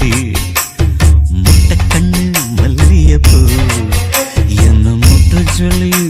പൂവടി മുട്ടക്കണ്ണ് മല്ലിയപ്പോ എന്ന മുട്ട ചൊല്ലി